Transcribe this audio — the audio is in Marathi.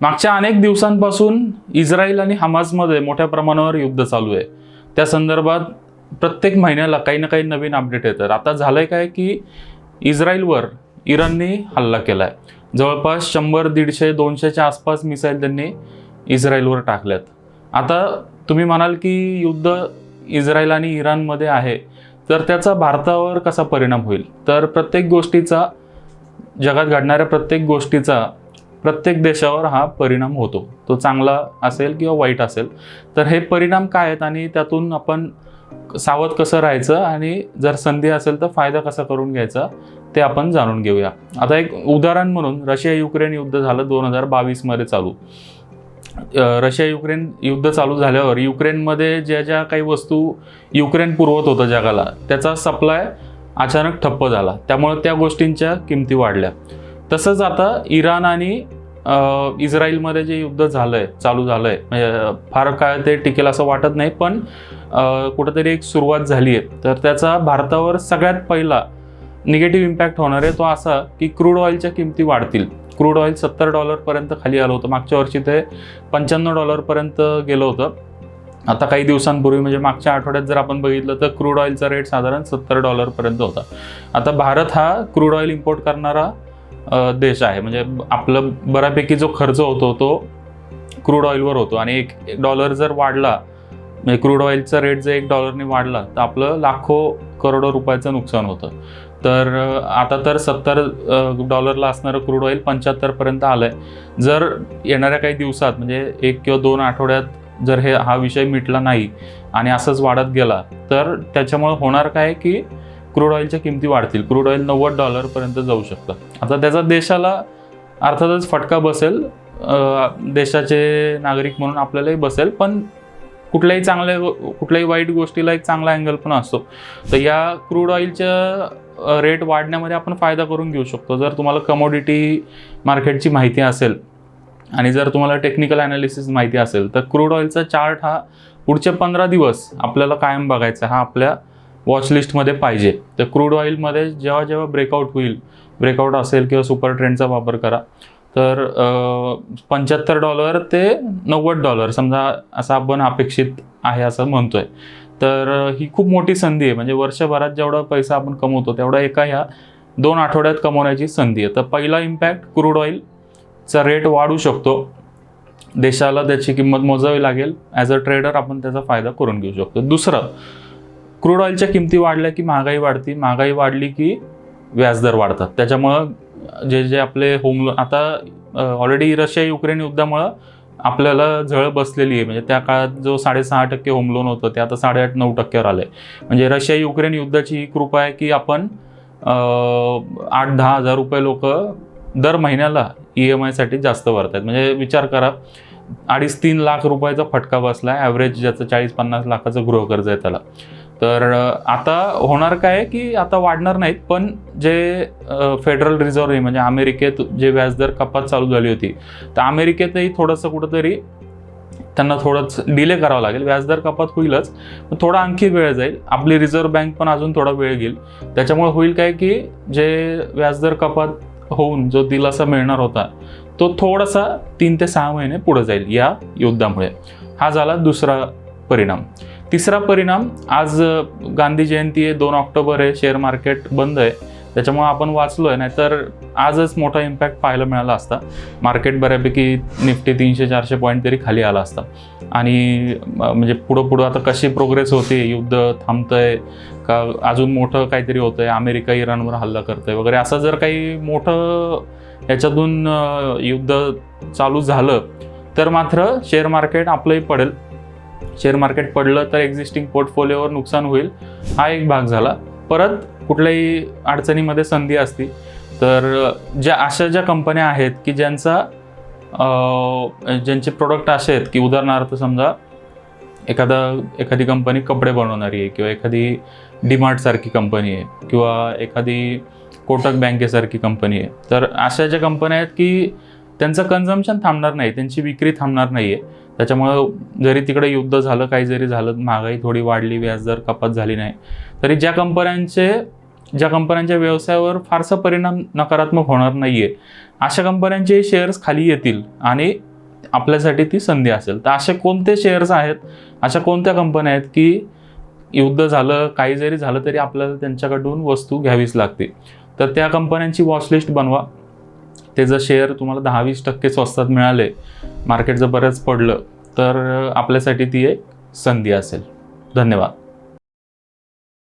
मागच्या अनेक दिवसांपासून इस्रायल आणि हमासमध्ये मोठ्या प्रमाणावर युद्ध चालू आहे. त्या संदर्भात प्रत्येक महिन्याला काही ना काही नवीन अपडेट येतात. आता झालंय काय की इस्रायलवर इराणने हल्ला केला आहे जवळपास शंभर दीडशे दोनशेच्या आसपास मिसाईल त्यांनी इस्रायलवर टाकल्यात. आता तुम्ही म्हणाल की युद्ध इस्रायल आणि इराणमध्ये आहे तर त्याचा भारतावर कसा परिणाम होईल? तर प्रत्येक गोष्टीचा जगात घडणाऱ्या प्रत्येक गोष्टीचा प्रत्येक देशावर हा परिणाम होतो. तो चांगला असेल किंवा वाईट असेल. तर हे परिणाम काय आहेत आणि त्यातून आपण सावध कसं राहायचं आणि जर संधी असेल तर फायदा कसा करून घ्यायचा ते आपण जाणून घेऊया. आता एक उदाहरण म्हणून रशिया युक्रेन युद्ध झालं दोन हजार बावीसमध्ये चालू. रशिया युक्रेन युद्ध चालू झाल्यावर युक्रेनमध्ये ज्या ज्या काही वस्तू युक्रेन पुरवत होतं जगाला त्याचा सप्लाय अचानक ठप्प झाला. त्यामुळे त्या गोष्टींच्या किमती वाढल्या. तसंच आता इराण आणि इस्रायलमध्ये जे युद्ध झालं आहे चालू झालं आहे म्हणजे फार काळ ते टिकेल असं वाटत नाही पण कुठंतरी एक सुरुवात झाली आहे. तर त्याचा भारतावर सगळ्यात पहिला निगेटिव्ह इम्पॅक्ट होणार आहे तो असा की क्रूड ऑइलच्या किमती वाढतील. क्रूड ऑइल सत्तर डॉलरपर्यंत खाली आलं होतं. मागच्या वर्षी ते पंच्याण्णव डॉलरपर्यंत गेलं होतं. आता काही दिवसांपूर्वी म्हणजे मागच्या आठवड्यात जर आपण बघितलं तर क्रूड ऑइलचा रेट साधारण सत्तर डॉलरपर्यंत होता. आता भारत हा क्रूड ऑइल इम्पोर्ट करणारा देश आहे. म्हणजे आपलं बऱ्यापैकी जो खर्च होतो तो क्रूड ऑइलवर होतो. आणि एक डॉलर जर वाढला म्हणजे क्रूड ऑइलचा रेट जर एक डॉलरने वाढला तर आपलं लाखो करोडो रुपयाचं नुकसान होतं. तर आता तर सत्तर डॉलरला असणारं क्रूड ऑइल पंच्याहत्तरपर्यंत आलं आहे जर येणाऱ्या काही दिवसात म्हणजे एक किंवा दोन आठवड्यात जर हे हा विषय मिटला नाही आणि असंच वाढत गेला तर त्याच्यामुळे होणार काय की क्रूड ऑइलच्या किमती वाढतील. क्रूड ऑइल नव्वद डॉलरपर्यंत जाऊ शकतं आता त्याचा देशाला अर्थातच फटका बसेल. देशाचे नागरिक म्हणून आपल्यालाही बसेल. पण कुठल्याही चांगल्या कुठल्याही वाईट गोष्टीला एक चांगला अँगल पण असतो. तर या क्रूड ऑइलच्या रेट वाढण्यामध्ये आपण फायदा करून घेऊ शकतो. जर तुम्हाला कमोडिटी मार्केटची माहिती असेल आणि जर तुम्हाला टेक्निकल अनालिसिस माहिती असेल तर क्रूड ऑइलचा चार्ट हा पुढचे पंधरा दिवस आपल्याला कायम बघायचा हा आपल्या वॉच लिस्टमध्ये पाहिजे. तर क्रूड ऑइलमध्ये जेव्हा जेव्हा ब्रेकआउट होईल ब्रेकआउट असेल किंवा सुपर ट्रेंडचा वापर करा तर पंच्याहत्तर डॉलर ते नव्वद डॉलर समजा असं आपण अपेक्षित आहे असं म्हणतोय. तर ही खूप मोठी संधी आहे. म्हणजे वर्षभरात जेवढा पैसा आपण कमवतो तेवढा एका ह्या दोन आठवड्यात कमवण्याची संधी आहे. तर पहिला इम्पॅक्ट क्रूड ऑइलचा रेट वाढू शकतो. देशाला त्याची किंमत मोजावी लागेल. ॲज अ ट्रेडर आपण त्याचा फायदा करून घेऊ शकतो. दुसरं क्रूड ऑइलच्या किमती वाढल्या की महागाई वाढती. महागाई वाढली की व्याजदर वाढतात. त्याच्यामुळं जे जे आपले होम लोन आता ऑलरेडी रशिया युक्रेन युद्धामुळं आपल्याला झळ बसलेली आहे. म्हणजे त्या काळात जो साडेसहा टक्के होम लोन होतं ते आता साडेआठ नऊ टक्क्यावर आलं आहे म्हणजे रशिया युक्रेन युद्धाची ही कृपा आहे की आपण आठ दहा हजार रुपये लोक दर महिन्याला ई एम आयसाठी जास्त भरतात म्हणजे विचार करा अडीच तीन लाख रुपयाचा फटका बसला आहे ॲव्हरेज ज्याचं चाळीस पन्नास लाखाचं गृहकर्ज आहे त्याला. तर आता होणार काय आहे की आता वाढणार नाहीत पण जे फेडरल रिझर्व्ह म्हणजे अमेरिकेत जे व्याजदर कपात चालू झाली होती तर अमेरिकेतही थोडंसं कुठंतरी त्यांना थोडंच डिले करावं लागेल. व्याजदर कपात होईलच पण थोडा आणखी वेळ जाईल. आपली रिझर्व्ह बँक पण अजून थोडा वेळ घेईल. त्याच्यामुळे होईल काय की जे व्याजदर कपात होऊन जो दिलासा मिळणार होता तो थोडासा तीन ते सहा महिने पुढे जाईल या युद्धामुळे हा झाला दुसरा परिणाम. तिसरा परिणाम आज गांधी जयंती आहे दोन ऑक्टोबर आहे शेअर मार्केट बंद आहे. त्याच्यामुळे आपण वाचलोय नाहीतर आजच मोठा इम्पॅक्ट पाहायला मिळाला असता. मार्केट बऱ्यापैकी निफ्टी तीनशे चारशे पॉईंट तरी खाली आला असता. आणि म्हणजे पुढं पुढं आता कशी प्रोग्रेस होते युद्ध थांबतंय का अजून मोठं काहीतरी होतंय अमेरिका इराणवर हल्ला करतंय वगैरे असं जर काही मोठं याच्यातून युद्ध चालू झालं तर मात्र शेअर मार्केट आपलंही पडेल. शेअर मार्केट पडलं तर एक्झिस्टिंग पोर्टफोलिओवर नुकसान होईल. हा एक भाग झाला. परत कुठल्याही अडचणीमध्ये संधी असती तर ज्या अशा ज्या कंपन्या आहेत की ज्यांचा ज्यांचे प्रोडक्ट असे आहेत की उदाहरणार्थ समजा एखादा एखादी कंपनी कपडे बनवणारी आहे किंवा एखादी डीमार्टसारखी कंपनी आहे किंवा एखादी कोटक बँकेसारखी कंपनी आहे. तर अशा ज्या कंपन्या आहेत की त्यांचं कन्झम्पशन थांबणार नाही त्यांची विक्री थांबणार नाही आहे त्याच्यामुळं जरी तिकडे युद्ध झालं काही जरी झालं महागाई थोडी वाढली व्याजदर कपात झाली नाही तरी ज्या कंपन्यांचे ज्या कंपन्यांच्या व्यवसायावर फारसा परिणाम नकारात्मक होणार नाही आहे अशा कंपन्यांचे शेअर्स खाली येतील आणि आपल्यासाठी ती संधी असेल. तर असे कोणते शेअर्स आहेत अशा कोणत्या कंपन्या आहेत की युद्ध झालं काही जरी झालं तरी आपल्याला त्यांच्याकडून वस्तू घ्यावीच लागते तर त्या कंपन्यांची वॉचलिस्ट बनवा. ते जर शेअर तुम्हाला दहा वीस टक्के स्वस्तात मिळाले मार्केट जर बरंच पडलं तर आपल्यासाठी ती एक संधी असेल. धन्यवाद.